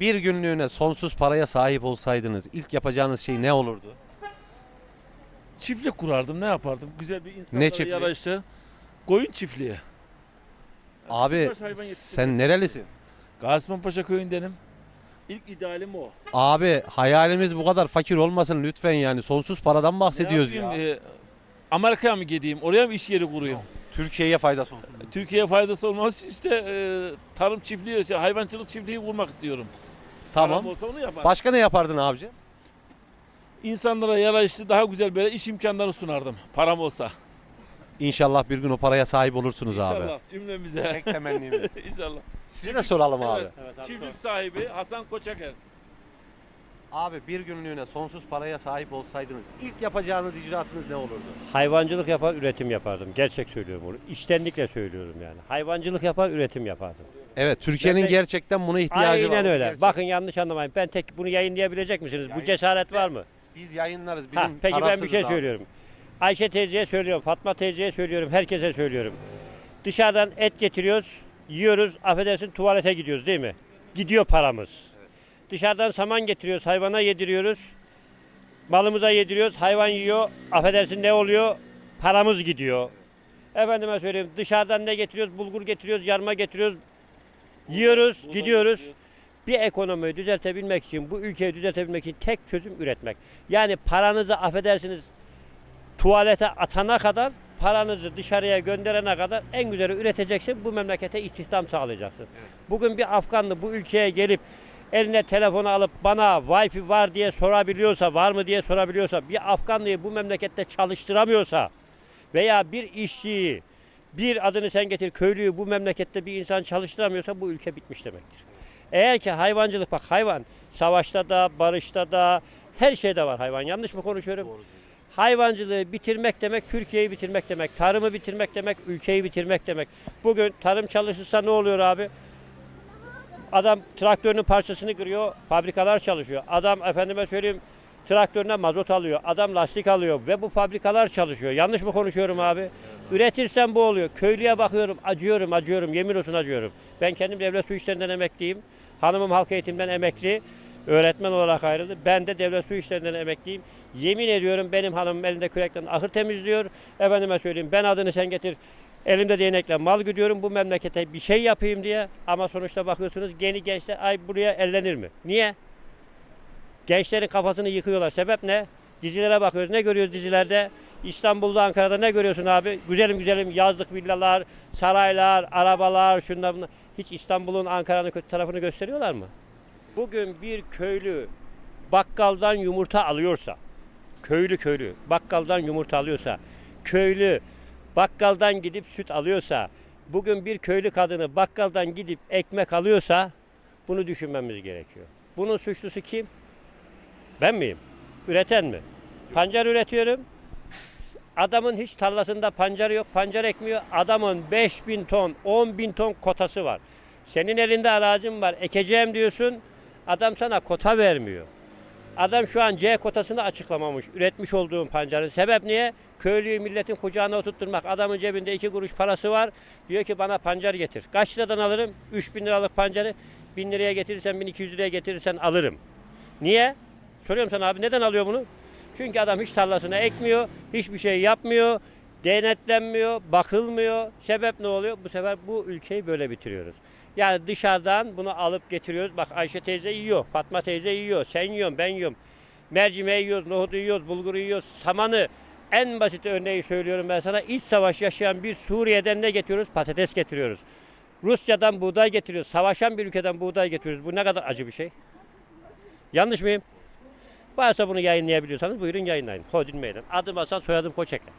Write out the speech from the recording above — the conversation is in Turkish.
Bir günlüğüne sonsuz paraya sahip olsaydınız ilk yapacağınız şey ne olurdu? Çiftlik kurardım ne yapardım? Güzel bir insanlara çiftliği? yarayışlı koyun çiftliği. Abi hayvan sen yetiştirmesi. nerelisin? Gazipaşa köyündenim. İlk idealim o. Abi hayalimiz bu kadar fakir olmasın lütfen yani sonsuz paradan bahsediyoruz Ne ya. yapayım, e, Amerika'ya mı gideyim? Oraya mı iş yeri kurayım? Türkiye'ye faydası olsun. Türkiye'ye faydası için işte e, tarım çiftliği, şey, hayvancılık çiftliği kurmak istiyorum. Tamam. Param olsa onu yaparım. Başka ne yapardın abici? İnsanlara yarayışlı daha güzel böyle iş imkanları sunardım. Param olsa. İnşallah bir gün o paraya sahip olursunuz abi. İnşallah cümlemize. Tek temennimiz. İnşallah. Size de soralım abi. Evet. Çiftlik sahibi Hasan Koçaker. Abi bir günlüğüne sonsuz paraya sahip olsaydınız ilk yapacağınız icraatınız ne olurdu? Hayvancılık yapar, üretim yapardım. Gerçek söylüyorum bunu. İçtenlikle söylüyorum yani. Hayvancılık yapar, üretim yapardım. Evet Türkiye'nin Ben gerçekten buna ihtiyacı var. Aynen öyle. Gerçek. Bakın yanlış anlamayın. Ben tek bunu yayınlayabilecek misiniz? Bu Yayın- cesaret var mı? Biz yayınlarız. Bizim Ha, peki ben bir tarafsızız şey abi. söylüyorum. Ayşe teyzeye söylüyorum, Fatma teyzeye söylüyorum, herkese söylüyorum. Dışarıdan et getiriyoruz, yiyoruz, affedersin tuvalete gidiyoruz değil mi? Gidiyor paramız. Dışarıdan saman getiriyoruz, hayvana yediriyoruz. Malımıza yediriyoruz, hayvan yiyor, affedersin ne oluyor? Paramız gidiyor. Efendime söyleyeyim dışarıdan ne getiriyoruz? Bulgur getiriyoruz, yarma getiriyoruz. Yiyoruz, Buğday gidiyoruz. getiriyoruz. Bir ekonomiyi düzeltebilmek için, bu ülkeyi düzeltebilmek için tek çözüm üretmek. Yani paranızı affedersiniz tuvalete atana kadar, paranızı dışarıya gönderene kadar en güzeli üreteceksin. Bu memlekete istihdam sağlayacaksın. Bugün bir Afganlı bu ülkeye gelip eline telefonu alıp bana Wi-Fi var diye sorabiliyorsa, var mı diye sorabiliyorsa, bir Afganlıyı bu memlekette çalıştıramıyorsa veya bir işçiyi, bir adını sen getir köylüyü bu memlekette bir insan çalıştıramıyorsa bu ülke bitmiş demektir. Eğer ki hayvancılık bak hayvan savaşta da barışta da her şeyde var hayvan. Yanlış mı konuşuyorum? Hayvancılığı bitirmek demek Türkiye'yi bitirmek demek. Tarımı bitirmek demek ülkeyi bitirmek demek. Bugün tarım çalışırsa ne oluyor abi? Adam traktörünün parçasını kırıyor, fabrikalar çalışıyor. Adam efendime söyleyeyim traktörüne mazot alıyor, adam lastik alıyor ve bu fabrikalar çalışıyor. Yanlış mı konuşuyorum abi? Üretirsen bu oluyor. Köylüye bakıyorum, acıyorum, acıyorum, yemin olsun acıyorum. Ben kendim devlet su işlerinden emekliyim. Hanımım halk eğitimden emekli. Öğretmen olarak ayrıldı. Ben de devlet su işlerinden emekliyim. Yemin ediyorum benim hanımım elinde kürekten ahır temizliyor. Efendime söyleyeyim ben adını sen getir. Elimde değnekle mal gidiyorum bu memlekete bir şey yapayım diye. Ama sonuçta bakıyorsunuz yeni gençler ay buraya ellenir mi? Niye? Gençlerin kafasını yıkıyorlar. Sebep ne? Dizilere bakıyoruz. Ne görüyoruz dizilerde? İstanbul'da, Ankara'da ne görüyorsun abi? Güzelim güzelim yazlık villalar, saraylar, arabalar, şunlar bunlar. Hiç İstanbul'un, Ankara'nın kötü tarafını gösteriyorlar mı? Bugün bir köylü bakkaldan yumurta alıyorsa, köylü köylü bakkaldan yumurta alıyorsa, köylü bakkaldan gidip süt alıyorsa, bugün bir köylü kadını bakkaldan gidip ekmek alıyorsa bunu düşünmemiz gerekiyor. Bunun suçlusu kim? Ben miyim? Üreten mi? Pancar üretiyorum. Adamın hiç tarlasında pancarı yok, pancar ekmiyor. Adamın 5000 ton, 10 bin ton kotası var. Senin elinde arazin var, ekeceğim diyorsun. Adam sana kota vermiyor. Adam şu an C kotasını açıklamamış. Üretmiş olduğum pancarın. Sebep niye? Köylüyü milletin kucağına oturtturmak. Adamın cebinde iki kuruş parası var. Diyor ki bana pancar getir. Kaç liradan alırım? 3000 liralık pancarı 1000 liraya getirirsen 1200 liraya getirirsen alırım. Niye? Soruyorum sana abi neden alıyor bunu? Çünkü adam hiç tarlasına ekmiyor, hiçbir şey yapmıyor, denetlenmiyor, bakılmıyor. Sebep ne oluyor? Bu sefer bu ülkeyi böyle bitiriyoruz. Yani dışarıdan bunu alıp getiriyoruz. Bak Ayşe teyze yiyor, Fatma teyze yiyor, sen yiyorsun, ben yiyorum. Mercimeği yiyoruz, nohudu yiyoruz, bulguru yiyoruz, samanı. En basit örneği söylüyorum ben sana. İç savaş yaşayan bir Suriye'den ne getiriyoruz? Patates getiriyoruz. Rusya'dan buğday getiriyoruz. Savaşan bir ülkeden buğday getiriyoruz. Bu ne kadar acı bir şey. Yanlış mıyım? Varsa bunu yayınlayabiliyorsanız buyurun yayınlayın. Hodin meydan. Adım Hasan, soyadım Koçeker.